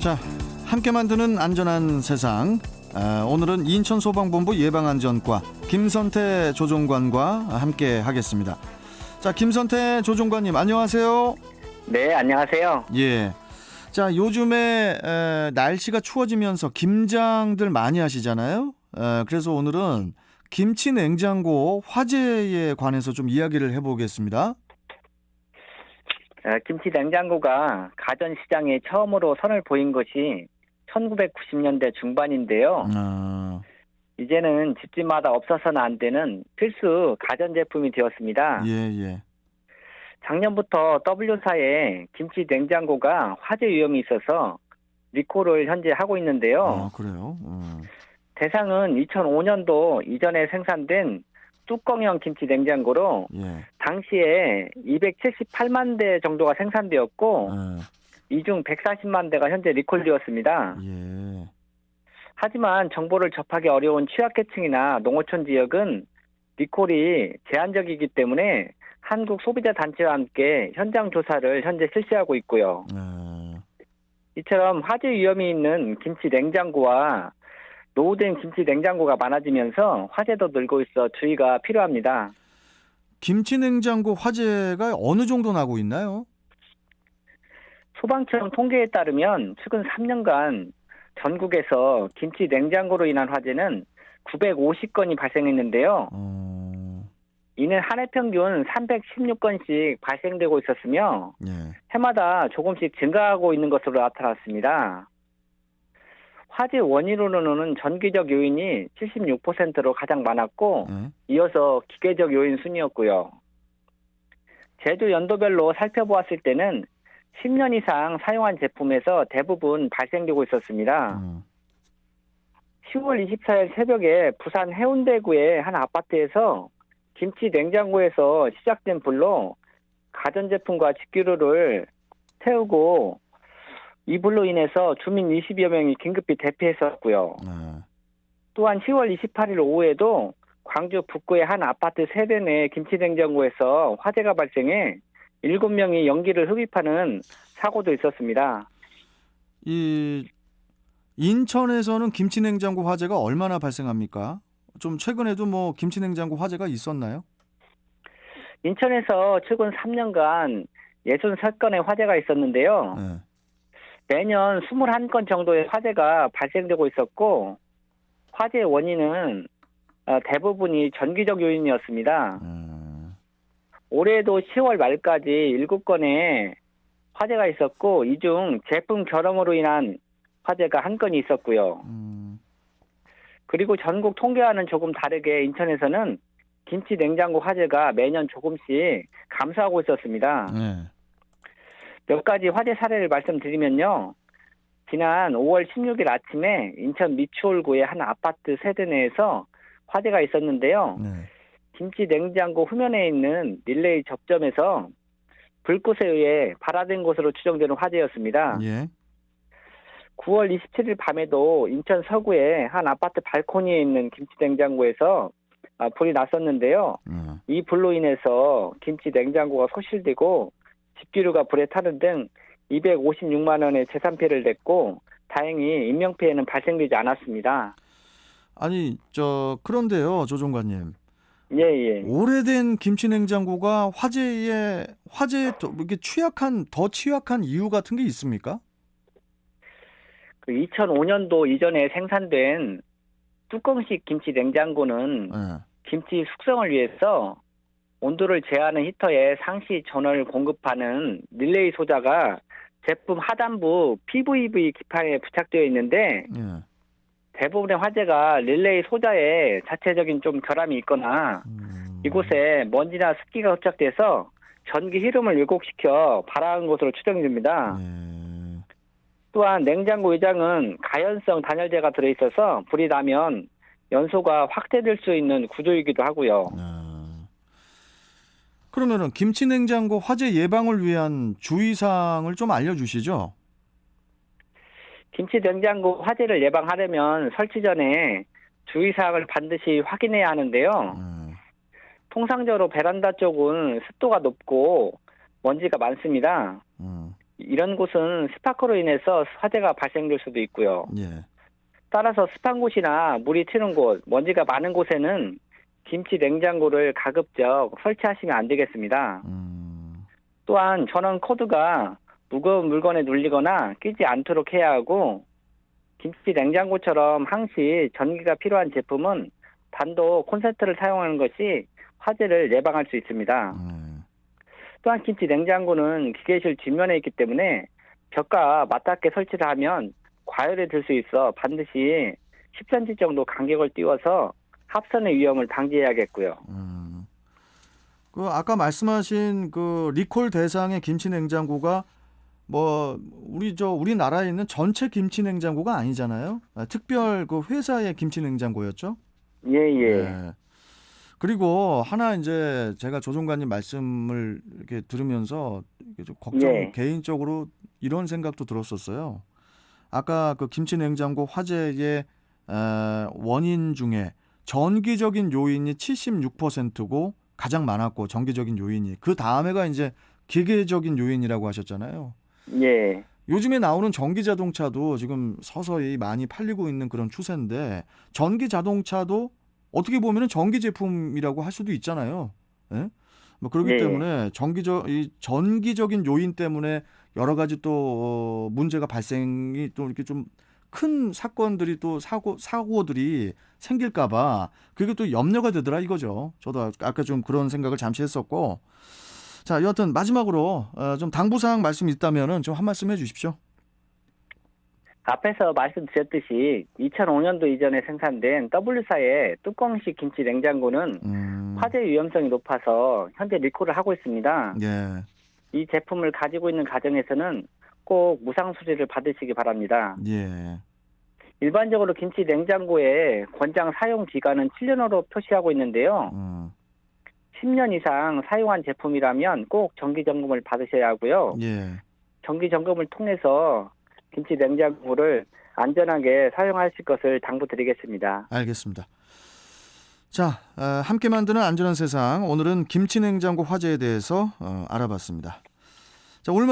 자, 함께 만드는 안전한 세상. 아, 오늘은 인천 소방본부 예방안전과 김선태 조종관과 함께 하겠습니다. 자, 김선태 조종관님 안녕하세요. 네, 안녕하세요. 예. 자, 요즘에 에, 날씨가 추워지면서 김장들 많이 하시잖아요. 에, 그래서 오늘은 김치 냉장고 화재에 관해서 좀 이야기를 해보겠습니다. 어, 김치 냉장고가 가전 시장에 처음으로 선을 보인 것이 1990년대 중반인데요. 아, 이제는 집집마다 없어서는 안 되는 필수 가전 제품이 되었습니다. 예, 예. 작년부터 W사에 김치 냉장고가 화재 위험이 있어서 리콜을 현재 하고 있는데요. 아, 그래요. 음. 대상은 2005년도 이전에 생산된 뚜껑형 김치 냉장고로 예. 당시에 278만 대 정도가 생산되었고 예. 이중 140만 대가 현재 리콜되었습니다. 예. 하지만 정보를 접하기 어려운 취약계층이나 농어촌 지역은 리콜이 제한적이기 때문에 한국 소비자 단체와 함께 현장 조사를 현재 실시하고 있고요. 예. 이처럼 화재 위험이 있는 김치 냉장고와 노후된 김치 냉장고가 많아지면서 화재도 늘고 있어 주의가 필요합니다. 김치 냉장고 화재가 어느 정도 나고 있나요? 소방청 통계에 따르면 최근 3년간 전국에서 김치 냉장고로 인한 화재는 950건이 발생했는데요. 어, 이는 한 해 평균 316건씩 발생되고 있었으며 예. 해마다 조금씩 증가하고 있는 것으로 나타났습니다. 화재 원인으로는 전기적 요인이 76%로 가장 많았고 예. 이어서 기계적 요인 순이었고요. 제조 연도별로 살펴보았을 때는 10년 이상 사용한 제품에서 대부분 발생되고 있었습니다. 음. 10월 24일 새벽에 부산 해운대구의 한 아파트에서 김치 냉장고에서 시작된 불로 가전제품과 집기류를 태우고 이 불로 인해서 주민 20여 명이 긴급히 대피했었고요. 예. 또한 10월 28일 오후에도 광주 북구의 한 아파트 세대 내 김치 냉장고에서 화재가 발생해 7명이 연기를 흡입하는 사고도 있었습니다. 이 인천에서는 김치 냉장고 화재가 얼마나 발생합니까? 좀 최근에도 뭐 김치 냉장고 화재가 있었나요? 인천에서 최근 3년간 63건의 화재가 있었는데요. 예. 매년 21건 정도의 화재가 발생되고 있었고 화재 원인은 어, 대부분이 전기적 요인이었습니다. 음. 올해도 10월 말까지 7건의 화재가 있었고 이 중 제품 결함으로 인한 화재가 한 건이 있었고요. 음. 그리고 전국 통계와는 조금 다르게 인천에서는 김치 냉장고 화재가 매년 조금씩 감소하고 있었습니다. 예. 몇 가지 화재 사례를 말씀드리면요. 지난 5월 16일 아침에 인천 미추홀구의 한 아파트 세대 내에서 화재가 있었는데요. 네. 김치 냉장고 후면에 있는 릴레이 접점에서 불꽃에 의해 발화된 것으로 추정되는 화재였습니다. 예. 9월 27일 밤에도 인천 서구의 한 아파트 발코니에 있는 김치 냉장고에서 아, 불이 났었는데요. 예. 이 불로 인해서 김치 냉장고가 소실되고 집기류가 불에 타는 등 256만 원의 재산 피해를 냈고 다행히 인명 피해는 발생되지 않았습니다. 아니 저 그런데요 조 종관님 예, 예. 오래된 김치 냉장고가 화재에 화재에 더 이게 취약한 더 취약한 이유 같은 게 있습니까? 그 2005년도 이전에 생산된 뚜껑식 김치 냉장고는 예. 김치 숙성을 위해서 온도를 제한하는 히터에 상시 전원을 공급하는 릴레이 소자가 제품 하단부 PVV 기판에 부착되어 있는데 예. 대부분의 화재가 릴레이 소자에 자체적인 좀 결함이 있거나 음. 이곳에 먼지나 습기가 흡착돼서 전기 흐름을 왜곡시켜 발화한 것으로 추정됩니다. 예. 또한 냉장고 외장은 가연성 단열재가 들어있어서 불이 나면 연소가 확대될 수 있는 구조이기도 하고요. 아. 그러면은 김치 냉장고 화재 예방을 위한 주의 사항을 좀 알려 주시죠. 김치 냉장고 화재를 예방하려면 설치 전에 주의 사항을 반드시 확인해야 하는데요. 음. 통상적으로 베란다 쪽은 습도가 높고 먼지가 많습니다. 음. 이 이런 곳은 스파크로 인해서 화재가 발생될 수도 있고요. 예. 따라서 습한 곳이나 물이 튀는 곳, 먼지가 많은 곳에는 김치 냉장고를 가급적 설치하시면 안 되겠습니다. 음. 또한 전원 코드가 무거운 물건에 눌리거나 끼지 않도록 해야 하고 김치 냉장고처럼 항시 전기가 필요한 제품은 단독 콘센트를 사용하는 것이 화재를 예방할 수 있습니다. 네. 또한 김치 냉장고는 기계실 뒷면에 있기 때문에 벽과 맞닿게 설치를 하면 과열이 될수 있어 반드시 10cm 정도 간격을 띄워서 합선의 위험을 방지해야겠고요. 음. 그 아까 말씀하신 그 리콜 대상의 김치 냉장고가 뭐 우리 저 우리나라에 있는 전체 김치 냉장고가 아니잖아요. 아, 특별 그 회사의 김치 냉장고였죠. 예, 예. 네. 그리고 하나 이제 제가 조종관님 말씀을 이렇게 들으면서 이게 좀 걱정 예. 개인적으로 이런 생각도 들었었어요. 아까 그 김치 냉장고 화재의 에, 원인 중에 전기적인 요인이 76%고 가장 많았고 전기적인 요인이 그 다음에가 이제 기계적인 요인이라고 하셨잖아요. 예. 요즘에 나오는 전기 자동차도 지금 서서히 많이 팔리고 있는 그런 추세인데 전기 자동차도 어떻게 보면은 전기 제품이라고 할 수도 있잖아요. 예? 뭐 그렇기 예. 때문에 전기적 이 전기적인 요인 때문에 여러 가지 또 어, 문제가 발생이 또 이렇게 좀 큰 사건들이 또 사고 사고들이 생길까봐 그게 또 염려가 되더라 이거죠. 저도 아- 아까 좀 그런 생각을 잠시 했었고 자 여하튼 마지막으로 어, 좀 당부 사항 말씀 있다면은 좀 한 말씀 해주십시오. 앞에서 말씀드렸듯이 2005년도 이전에 생산된 W사의 뚜껑식 김치 냉장고는 음, 화재 위험성이 높아서 현재 리콜을 하고 있습니다. 예, 이 제품을 가지고 있는 가정에서는 꼭 무상 수리를 받으시기 바랍니다. 예, 일반적으로 김치 냉장고의 권장 사용 기간은 7년으로 표시하고 있는데요. 음, 10년 이상 사용한 제품이라면 꼭 정기 점검을 받으셔야 하고요. 예, 정기 점검을 통해서 김치 냉장고를 안전하게 사용하실 것을 당부드리겠습니다. 알겠습니다. 자, 어, 함께 만드는 안전한 세상 오늘은 김치 냉장고 화재에 대해서 어, 알아봤습니다. 자, 오늘